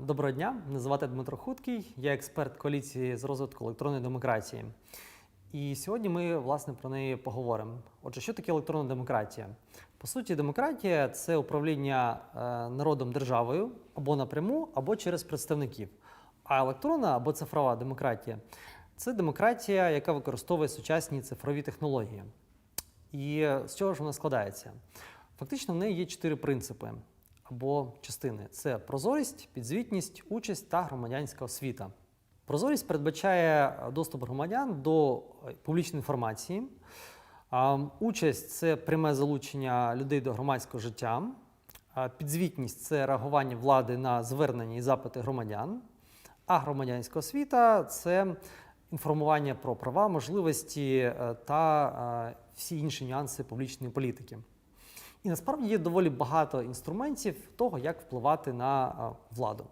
Доброго дня, мене звати Дмитро Хуткий, я експерт коаліції з розвитку електронної демократії. І сьогодні ми власне про неї поговоримо. Отже, що таке електронна демократія? По суті, демократія це управління е, народом державою або напряму, або через представників. А електронна або цифрова демократія це демократія, яка використовує сучасні цифрові технології. І з чого ж вона складається? Фактично, в неї є чотири принципи або частини: це прозорість, підзвітність, участь та громадянська освіта. Прозорість передбачає доступ громадян до е, публічної інформації. Участь це пряме залучення людей до громадського життя. Підзвітність це реагування влади на звернення і запити громадян. А громадянська освіта це інформування про права, можливості е, та е, всі інші нюанси публічної політики. І насправді є доволі багато інструментів того, як впливати на владу.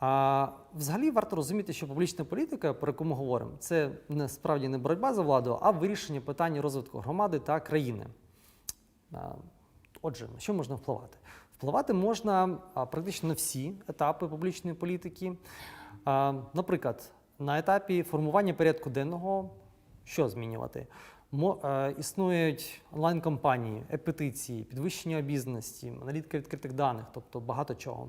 А, взагалі варто розуміти, що публічна політика, про яку ми говоримо, це насправді не боротьба за владу, а вирішення питань розвитку громади та країни. Отже, на що можна впливати? Впливати можна практично на всі етапи публічної політики. Наприклад, на етапі формування порядку денного, що змінювати? Е, існують онлайн-компанії, е-петиції, підвищення обізнаності, аналітика відкритих даних, тобто багато чого.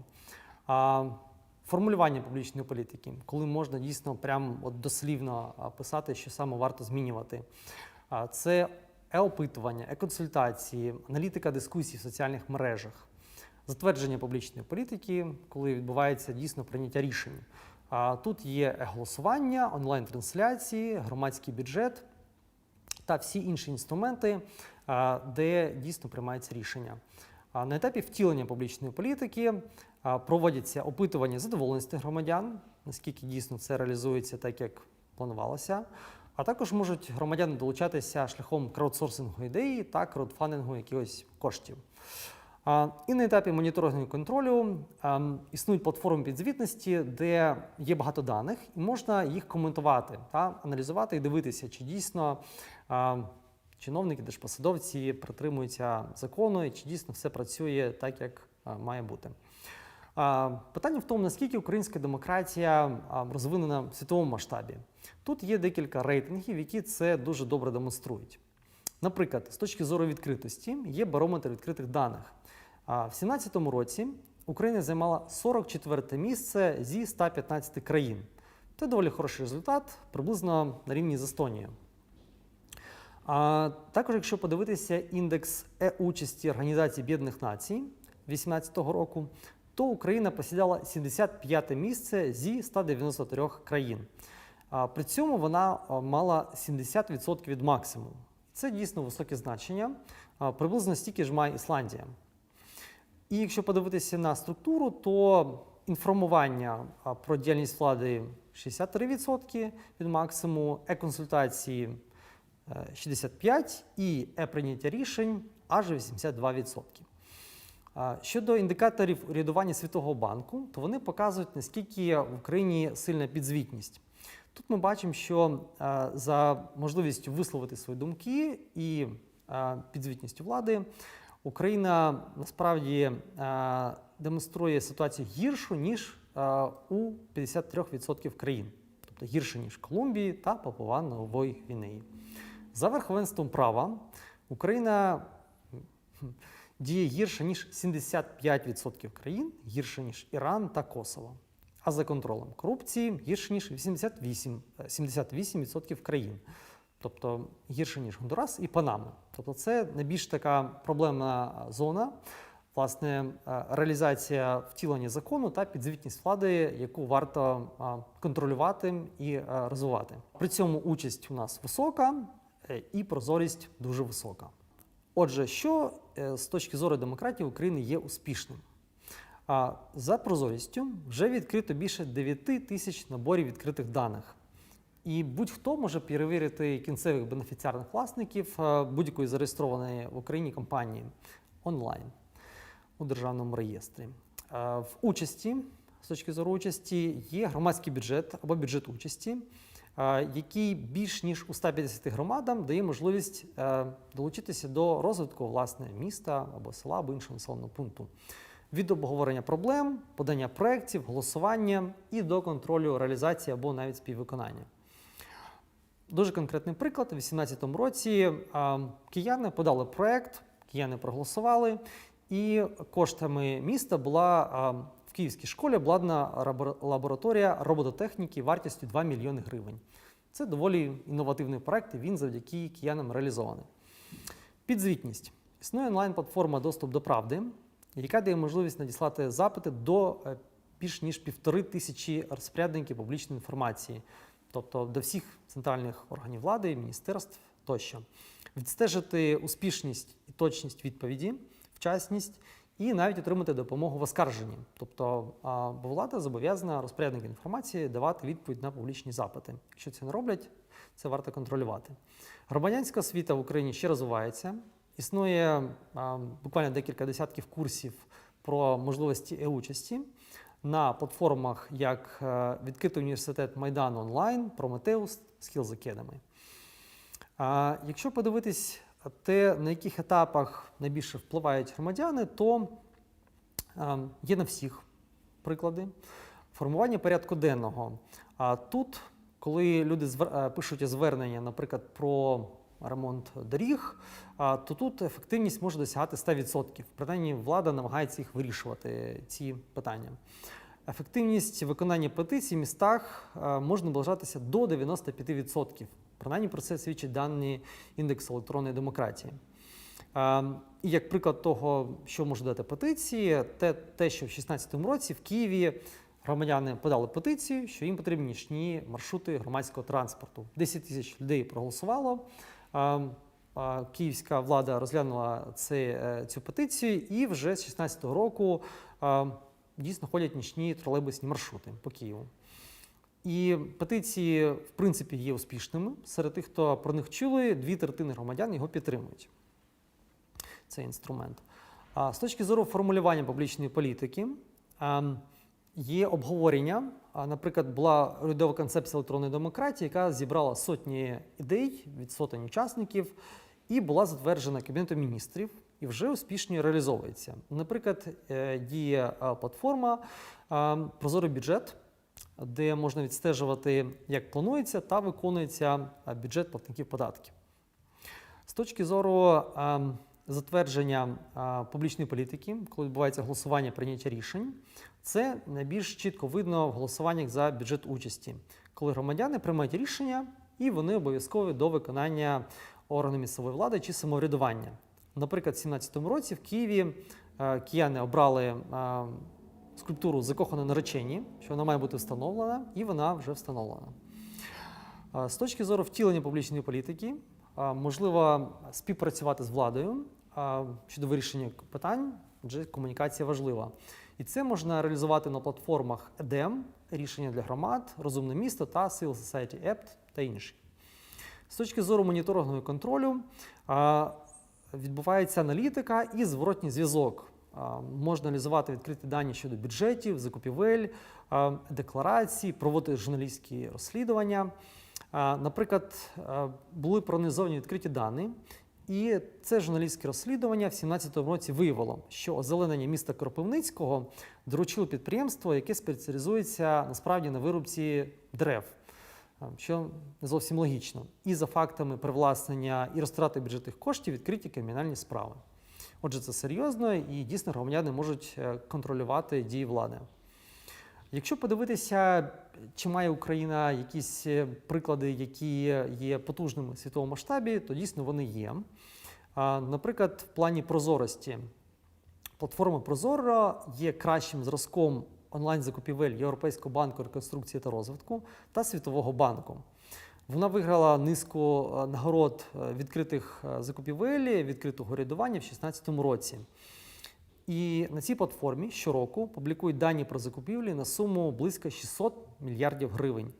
Формулювання публічної політики, коли можна дійсно прям от дослівно писати, що саме варто змінювати. Це е-опитування, е-консультації, аналітика дискусій в соціальних мережах, затвердження публічної політики, коли відбувається дійсно прийняття рішень. Тут є е-голосування, онлайн-трансляції, громадський бюджет та всі інші інструменти, де дійсно приймаються рішення. На етапі втілення публічної політики проводяться опитування задоволеності громадян, наскільки дійсно це реалізується так, як планувалося. А також можуть громадяни долучатися шляхом краудсорсингу ідеї та краудфандингу якихось коштів. І на етапі моніторингу і контролю існують платформи підзвітності, де є багато даних, і можна їх коментувати та аналізувати і дивитися, чи дійсно чиновники, держпосадовці притримуються закону, і чи дійсно все працює так, як має бути. Питання в тому, наскільки українська демократія розвинена в світовому масштабі. Тут є декілька рейтингів, які це дуже добре демонструють. Наприклад, з точки зору відкритості є барометр відкритих даних. В 2017 році Україна займала 44 місце зі 115 країн. Це доволі хороший результат, приблизно на рівні з Естонією. А також, якщо подивитися індекс е-участі Організації Об'єднаних Націй 2018 року, то Україна посідала 75 місце зі 193 країн. А при цьому вона мала 70% від максимуму. Це дійсно високе значення. Приблизно стільки ж має Ісландія. І якщо подивитися на структуру, то інформування про діяльність влади 63% від максимуму, е-консультації е, 65% і е-прийняття рішень аж 82%. Щодо індикаторів урядування Світового банку, то вони показують, наскільки в Україні сильна підзвітність. Тут ми бачимо, що е, за можливістю висловити свої думки і е, підзвітністю влади Україна насправді е, демонструє ситуацію гіршу, ніж е, у 53% країн, тобто гірше, ніж Колумбії та Папуа Нової Гвінеї. За верховенством права Україна діє гірше, ніж 75% країн, гірше, ніж Іран та Косово. А за контролем корупції гірше, ніж 88, е, 78% країн. Тобто гірше, ніж Гондурас і Панама. Тобто це найбільш така проблемна зона, власне, е, реалізація втілення закону та підзвітність влади, яку варто контролювати і е, розвивати. При цьому участь у нас висока е, і прозорість дуже висока. Отже, що е, з точки зору демократії України є успішним? За прозорістю вже відкрито більше 9 тисяч наборів відкритих даних. І будь-хто може перевірити кінцевих бенефіціарних власників е, будь-якої зареєстрованої в Україні компанії онлайн у державному реєстрі. Е, В участі, з точки зору участі, є громадський бюджет або бюджет участі, е, який більш ніж у 150 громадам дає можливість долучитися до розвитку власне міста або села або іншого населеного пункту. від обговорення проблем, подання проєктів, голосування і до контролю реалізації або навіть співвиконання. Дуже конкретний приклад. У 2018 році кияни подали проект, кияни проголосували, і коштами міста була в Київській школі обладнана лабораторія робототехніки вартістю 2 мільйони гривень. Це доволі інновативний проект, і він завдяки киянам реалізований. Підзвітність. Існує онлайн-платформа Доступ до правди, яка дає можливість надіслати запити до е, більш ніж півтори тисячі розпорядників публічної інформації, тобто до всіх центральних органів влади, міністерств тощо. Відстежити успішність і точність відповіді, вчасність і навіть отримати допомогу в оскарженні. Тобто бо влада зобов'язана розпорядникам інформації давати відповідь на публічні запити. Якщо це не роблять, це варто контролювати. Громадянська освіта в Україні ще розвивається. Існує а, буквально декілька десятків курсів про можливості е-участі на платформах як е, відкритий університет Майдан онлайн, Prometheus, Skills Academy. Якщо подивитись те, на яких етапах найбільше впливають громадяни, то е, є на всіх приклади. Формування порядку денного. А тут, коли люди е, пишуть звернення, наприклад, про ремонт доріг, то тут ефективність може досягати 100%. Принаймні, влада намагається їх вирішувати, ці питання. Ефективність виконання петицій в містах може наближатися до 95%. Принаймні про це свідчать дані індексу електронної демократії. І як приклад того, що може дати петиції, те, те, що в 2016 році в Києві громадяни подали петицію, що їм потрібні нічні маршрути громадського транспорту. 10 тисяч людей проголосувало. Київська влада розглянула е, цю петицію, і вже з 2016 року дійсно ходять нічні тролейбусні маршрути по Києву. І петиції, в принципі, є успішними. Серед тих, хто про них чули, дві третини громадян його підтримують. Цей інструмент. А з точки зору формулювання публічної політики, ем, є обговорення. Наприклад, була урядова концепція електронної демократії, яка зібрала сотні ідей від сотень учасників і була затверджена Кабінетом міністрів і вже успішно реалізовується. Наприклад, е, діє платформа Прозорий бюджет, де можна відстежувати, як планується та виконується бюджет платників податків. З точки зору ем, затвердження публічної політики, коли відбувається голосування прийняття рішень, це найбільш чітко видно в голосуваннях за бюджет участі, коли громадяни приймають рішення і вони обов'язкові до виконання органу місцевої влади чи самоврядування. Наприклад, в 2017 році в Києві е, кияни обрали е, скульптуру закоханої наречені, що вона має бути встановлена, і вона вже встановлена. Е, З точки зору втілення публічної політики, можливо співпрацювати з владою щодо вирішення питань, адже комунікація важлива. І це можна реалізувати на платформах EDEM, рішення для громад, розумне місто та Civil Society App та інші. З точки зору моніторингу і контролю відбувається аналітика і зворотній зв'язок. Можна аналізувати відкриті дані щодо бюджетів, закупівель, декларацій, проводити журналістські розслідування. Наприклад, були проаналізовані відкриті дані, і це журналістське розслідування в 2017 році виявило, що озеленення міста Кропивницького доручило підприємство, яке спеціалізується насправді на вирубці дерев, що не зовсім логічно. І за фактами привласнення і розтрати бюджетних коштів відкриті кримінальні справи. Отже, це серйозно і дійсно громадяни можуть е, контролювати дії влади. Якщо подивитися, чи має Україна якісь е, приклади, які є потужними в світовому масштабі, то дійсно вони є. Наприклад, в плані прозорості платформа Прозоро є кращим зразком онлайн-закупівель Європейського банку реконструкції та розвитку та Світового банку. Вона виграла низку е, нагород е, відкритих закупівель, відкритого рядування в 2016 році. І на цій платформі щороку публікують дані про закупівлі на суму близько 600 мільярдів гривень.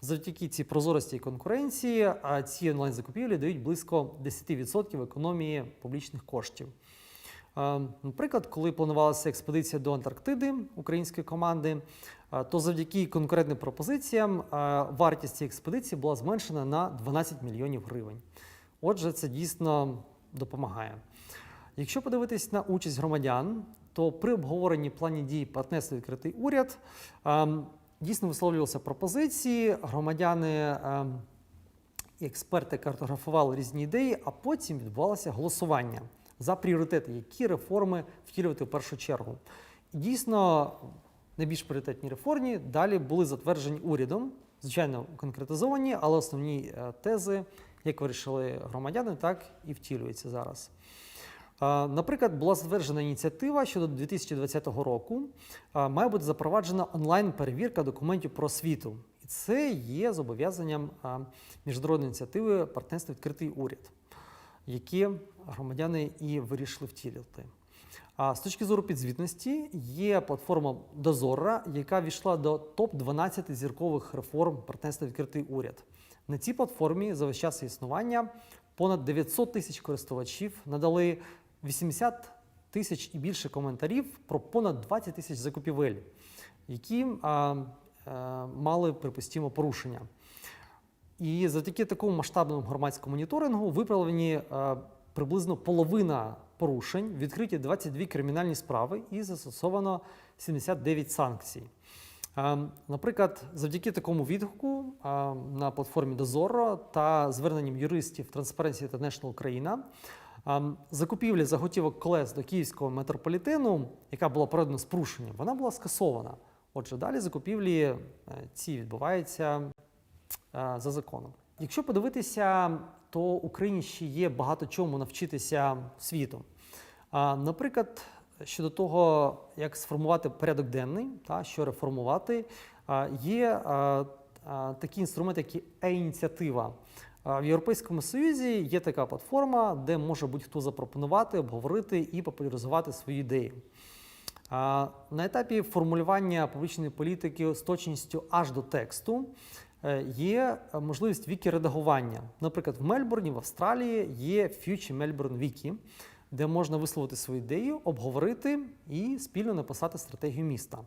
Завдяки цій прозорості і конкуренції, а ці онлайн-закупівлі дають близько 10% економії публічних коштів. Е, Наприклад, коли планувалася експедиція до Антарктиди української команди, е, то завдяки конкурентним пропозиціям е, вартість цієї експедиції була зменшена на 12 мільйонів гривень. Отже, це дійсно допомагає. Якщо подивитись на участь громадян, то при обговоренні плані дій партнерства відкритий уряд ем, дійсно висловлювалися пропозиції, громадяни ем, і експерти картографували різні ідеї, а потім відбувалося голосування за пріоритети, які реформи втілювати в першу чергу. Дійсно, найбільш пріоритетні реформи далі були затверджені урядом, звичайно, конкретизовані, але основні е, тези, як вирішили громадяни, так і втілюються зараз. Наприклад, була затверджена ініціатива, що до 2020 року має бути запроваджена онлайн-перевірка документів про освіту. І це є зобов'язанням міжнародної ініціативи партнерства відкритий уряд, які громадяни і вирішили втілити. А з точки зору підзвітності є платформа Дозора, яка війшла до топ-12 зіркових реформ партнерства відкритий уряд. На цій платформі за весь час існування понад 900 тисяч користувачів надали 80 тисяч і більше коментарів про понад 20 тисяч закупівель, які а, а, мали припустімо порушення. І завдяки такому масштабному громадському моніторингу виправлені е, приблизно половина порушень, відкриті 22 кримінальні справи і застосовано 79 санкцій. Е, Наприклад, завдяки такому відгуку е, на платформі Дозоро та зверненням юристів Transparency International Україна е, закупівля заготівок колес до київського метрополітену, яка була проведена з порушенням, вона була скасована. Отже, далі закупівлі е, ці відбуваються е, за законом. Якщо подивитися, то Україні ще є багато чому навчитися світу. Наприклад, щодо того, як сформувати порядок денний, та що реформувати, є а, такі інструменти, як і е-ініціатива. В Європейському Союзі є така платформа, де може будь-хто запропонувати, обговорити і популяризувати свої ідеї. На етапі формулювання публічної політики з точністю аж до тексту е, є можливість вікі-редагування. Наприклад, в Мельбурні, в Австралії є Future Melbourne Wiki, де можна висловити свою ідею, обговорити і спільно написати стратегію міста.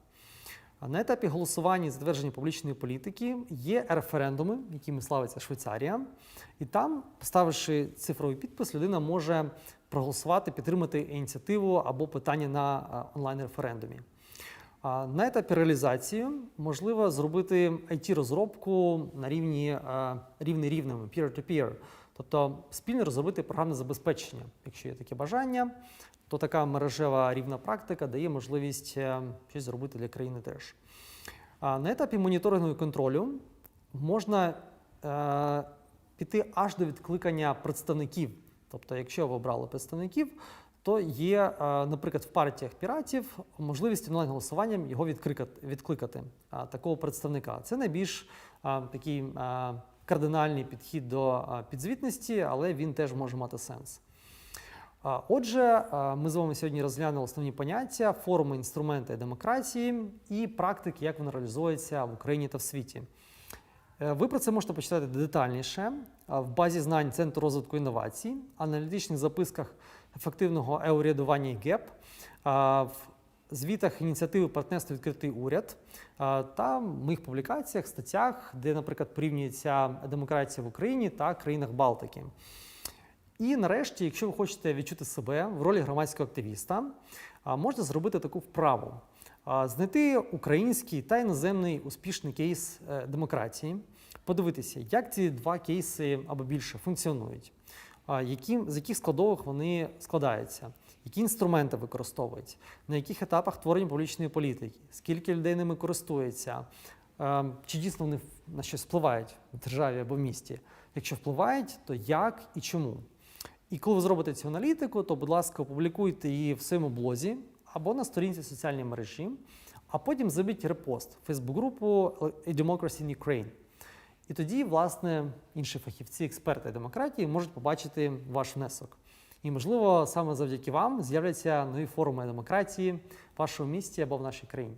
На етапі голосування затвердження публічної політики є референдуми, якими славиться Швейцарія, і там, поставивши цифровий підпис, людина може проголосувати, підтримати ініціативу або питання на онлайн-референдумі. На етапі реалізації можливо зробити IT-розробку на рівні рівний рівними, peer-to-peer, тобто спільно розробити програмне забезпечення. Якщо є таке бажання, то така мережева рівна практика дає можливість е, щось зробити для країни теж. На етапі моніторингу і контролю можна е, піти аж до відкликання представників. Тобто, якщо ви обрали представників, то є, е, наприклад, в партіях піратів можливість онлайн-голосуванням його відкликати, відкликати такого представника. Це найбільш такий кардинальний підхід до підзвітності, але він теж може мати сенс. Отже, ми з вами сьогодні розглянули основні поняття, форми, інструменти демократії і практики, як вона реалізується в Україні та в світі. Е, Ви про це можете почитати детальніше в базі знань Центру розвитку інновацій, аналітичних записках ефективного еурядування ГЕП, в звітах ініціативи партнерства відкритий уряд та моїх публікаціях, статтях, де, наприклад, порівнюється демократія в Україні та країнах Балтики. І нарешті, якщо ви хочете відчути себе в ролі громадського активіста, а, можете зробити таку вправу. Знайти український та іноземний успішний кейс е, демократії, подивитися, як ці два кейси або більше функціонують, які, з яких складових вони складаються, які інструменти використовують, на яких етапах творення публічної політики, скільки людей ними користується, чи дійсно вони на щось впливають в державі або в місті. Якщо впливають, то як і чому. І коли ви зробите цю аналітику, то, будь ласка, опублікуйте її в своєму блозі або на сторінці соціальної мережі, а потім зробіть репост Фейсбук-групу Democracy in Ukraine. І тоді, власне, інші фахівці, експерти демократії можуть побачити ваш внесок. І, можливо, саме завдяки вам з'являться нові форуми демократії в вашому місті або в нашій країні.